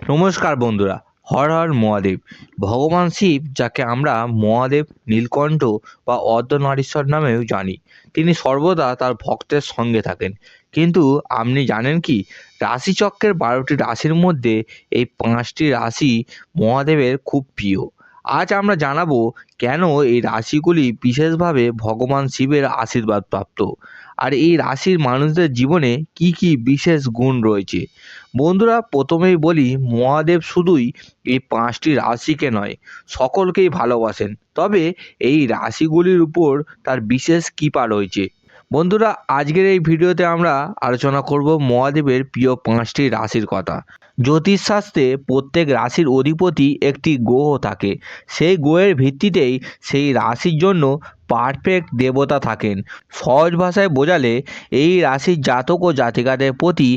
নমস্কার বন্ধুরা, হর হর মহাদেব। ভগবান শিব, যাকে আমরা মহাদেব, নীলকণ্ঠ বা অর্ধনারীশ্বর নামেও জানি, তিনি সর্বদা তার ভক্তের সঙ্গে থাকেন। কিন্তু আপনি জানেন কি রাশিচক্রের বারোটি রাশির মধ্যে এই পাঁচটি রাশি মহাদেবের খুব প্রিয়। আজ আমরা জানাব কেন এই রাশিগুলি বিশেষভাবে ভগবান শিবের আশীর্বাদ প্রাপ্ত আর এই রাশির মানুষদের জীবনে কি কি বিশেষ গুণ রয়েছে? বন্ধুরা, প্রথমেই বলি, মহাদেব শুধুই এই পাঁচটি রাশিকে নয়, সকলকেই ভালোবাসেন। তবে এই রাশিগুলির উপর তার বিশেষ কৃপা রয়েছে। বন্ধুরা, আজকের এই ভিডিওতে আমরা আলোচনা করব মহাদেবের প্রিয় পাঁচটি রাশির কথা। জ্যোতিষশাস্ত্রে প্রত্যেক রাশির অধিপতি একটি গ্রহ থাকে। সেই গ্রহের ভিত্তিতেই সেই রাশির জন্য পারফেক্ট দেবতা থাকেন। সহজ ভাষায় বোঝালে এই রাশির জাতক ও জাতিকাদের প্রতি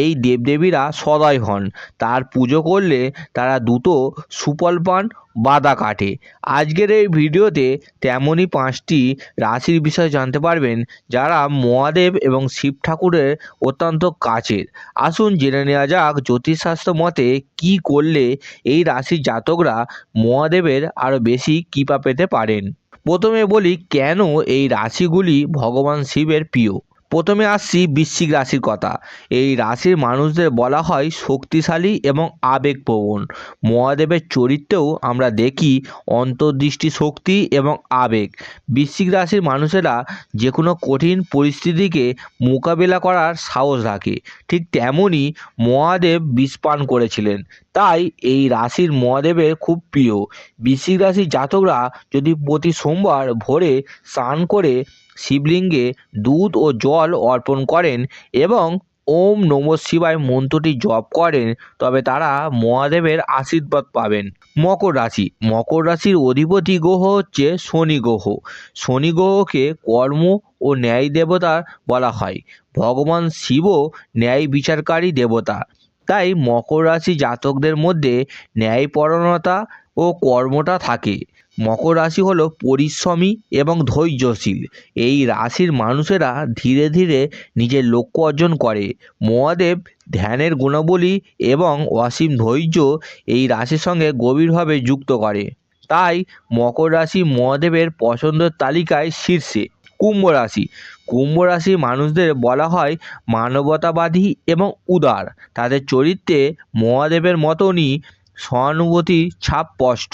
এই দেবদেবীরা সদয় হন। তার পুজো করলে তারা দ্রুত সুফল পান, বাধা কাটে। আজকের এই ভিডিওতে তেমনই পাঁচটি রাশির বিষয়ে জানতে পারবেন, যারা মহাদেব এবং শিব ঠাকুরের অত্যন্ত কাছের। আসুন জেনে নেওয়া যাক জ্যোতিষশাস্ত্র মতে কী করলে এই রাশির জাতকরা মহাদেবের আরও বেশি কৃপা পেতে পারেন। প্রথমে বলি কেন এই রাশিগুলি ভগবান শিবের প্রিয়? প্রথমে আসছি বৃশ্চিক রাশির কথা। এই রাশির মানুষদের বলা হয় শক্তিশালী এবং আবেগপ্রবণ। মহাদেবের চরিত্রেও আমরা দেখি অন্তর্দৃষ্টি শক্তি এবং আবেগ। বৃশ্চিক রাশির মানুষেরা যে কোনো কঠিন পরিস্থিতিকে মোকাবিলা করার সাহস রাখে। ঠিক তেমনই মহাদেব বিষপান করেছিলেন। তাই এই রাশির মহাদেবের খুব প্রিয়। বৃশ্চিক রাশির জাতকরা যদি প্রতি সোমবার ভোরে স্নান করে শিবলিঙ্গে দুধ ও জল অর্পণ করেন এবং ওম নম শিবায় মন্ত্রটি জপ করেন, তবে তারা মহাদেবের আশীর্বাদ পাবেন। মকর রাশি। মকর রাশির অধিপতি গ্রহ হচ্ছে শনি গ্রহ। শনি গ্রহকে কর্ম ও ন্যায় দেবতা বলা হয়। ভগবান শিবও ন্যায় বিচারকারী দেবতা। তাই মকর রাশি জাতকদের মধ্যে ন্যায়পরণতা ও কর্মটা থাকে। মকর রাশি হলো পরিশ্রমী এবং ধৈর্যশীল। এই রাশির মানুষেরা ধীরে ধীরে নিজের লক্ষ্য অর্জন করে। মহাদেব ধ্যানের গুণাবলী এবং অসীম ধৈর্য এই রাশির সঙ্গে গভীরভাবে যুক্ত করে। তাই মকর রাশি মহাদেবের পছন্দের তালিকায় শীর্ষে কুম্ভ রাশি। কুম্ভ রাশির মানুষদের বলা হয় মানবতাবাদী এবং উদার। তাদের চরিত্রে মহাদেবের মতনই সহানুভূতি ছাপ স্পষ্ট।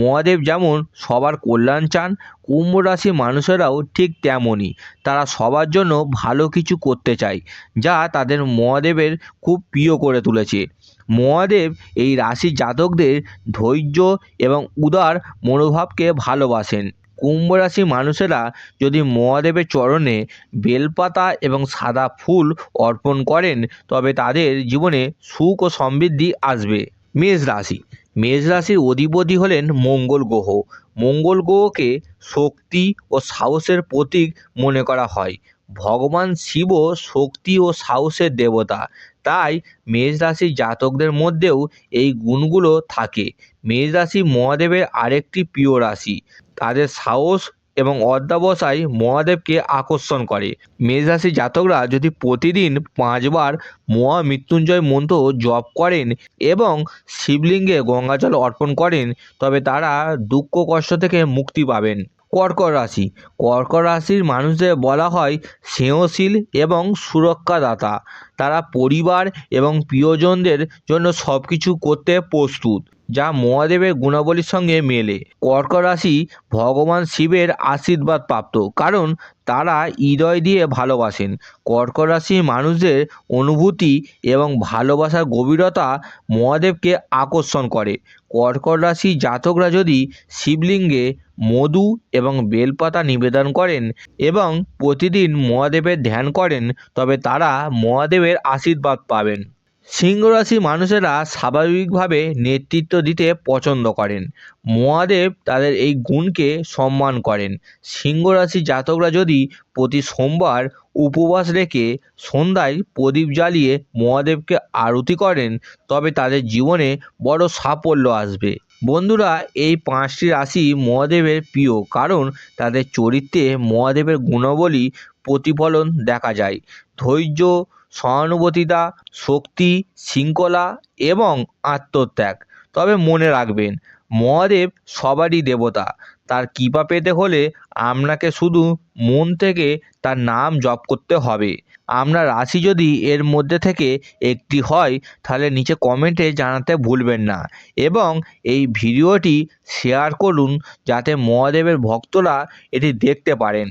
মহাদেব যেমন সবার কল্যাণ চান, কুম্ভ রাশির মানুষেরাও ঠিক তেমনই। তারা সবার জন্য ভালো কিছু করতে চায়, যা তাদের মহাদেবের খুব প্রিয় করে তুলেছে। মহাদেব এই রাশির জাতকদের ধৈর্য এবং উদার মনোভাবকে ভালোবাসেন। কুম্ভ রাশির মানুষেরা যদি মহাদেবের চরণে বেলপাতা এবং সাদা ফুল অর্পণ করেন, তবে তাদের জীবনে সুখ ও সমৃদ্ধি আসবে। মেষ রাশি। মেষ রাশির অধিপতি হলেন মঙ্গল গ্রহ। মঙ্গল গ্রহকে শক্তি ও সাহসের প্রতীক মনে করা হয়। ভগবান শিবও শক্তি ও সাহসের দেবতা। তাই মেষ রাশির জাতকদের মধ্যেও এই গুণগুলো থাকে। মেষ রাশি মহাদেবের আরেকটি প্রিয় রাশি। তাদের সাহস এবং অধ্যাবসায় মহাদেবকে আকর্ষণ করে। মেষ রাশির জাতকরা যদি প্রতিদিন পাঁচবার মহা মৃত্যুঞ্জয় মন্ত্র জপ করেন এবং শিবলিঙ্গে গঙ্গাজল অর্পণ করেন, তবে তারা দুঃখ কষ্ট থেকে মুক্তি পাবেন। কর্কট রাশি। কর্কট রাশির মানুষদের বলা হয় স্নেহশীল এবং সুরক্ষাদাতা। তারা পরিবার এবং প্রিয়জনদের জন্য সব কিছু করতে প্রস্তুত, যা মহাদেবের গুণাবলীর সঙ্গে মেলে। কর্কট রাশি ভগবান শিবের আশীর্বাদ প্রাপ্ত, কারণ তারা হৃদয় দিয়ে ভালোবাসেন। কর্কট রাশির মানুষদের অনুভূতি এবং ভালোবাসার গভীরতা মহাদেবকে আকর্ষণ করে। কর্কট রাশি জাতকরা যদি শিবলিঙ্গে মধু এবং বেলপাতা নিবেদন করেন এবং প্রতিদিন মহাদেবের ধ্যান করেন, তবে তারা মহাদেবের আশীর্বাদ পাবেন। সিংহ রাশির মানুষেরা স্বাভাবিকভাবে নেতৃত্ব দিতে পছন্দ করেন। মহাদেব তাদের এই গুণকে সম্মান করেন। সিংহ রাশির জাতকরা যদি প্রতি সোমবার উপবাস রেখে সন্ধ্যায় প্রদীপ জ্বালিয়ে মহাদেবকে আরতি করেন, তবে তাদের জীবনে বড় সাফল্য আসবে। বন্ধুরা, এই পাঁচটি রাশি মহাদেবের প্রিয় কারণ তাদের চরিত্রে মহাদেবের গুণাবলী প্রতিফলন দেখা যায়। ধৈর্য, সহানুভূতিতা, শক্তি, শৃঙ্খলা এবং আত্মত্যাগ। তবে মনে রাখবেন, মহাদেব সবারই দেবতা। তার কৃপা পেতে হলে আপনাকে শুধু মন থেকে তার নাম জপ করতে হবে। আপনার রাশি যদি এর মধ্যে থেকে একটি হয়, তাহলে নিচে কমেন্টে জানাতে ভুলবেন না। এবং এই ভিডিওটি শেয়ার করুন, যাতে মহাদেবের ভক্তরা এটি দেখতে পারেন।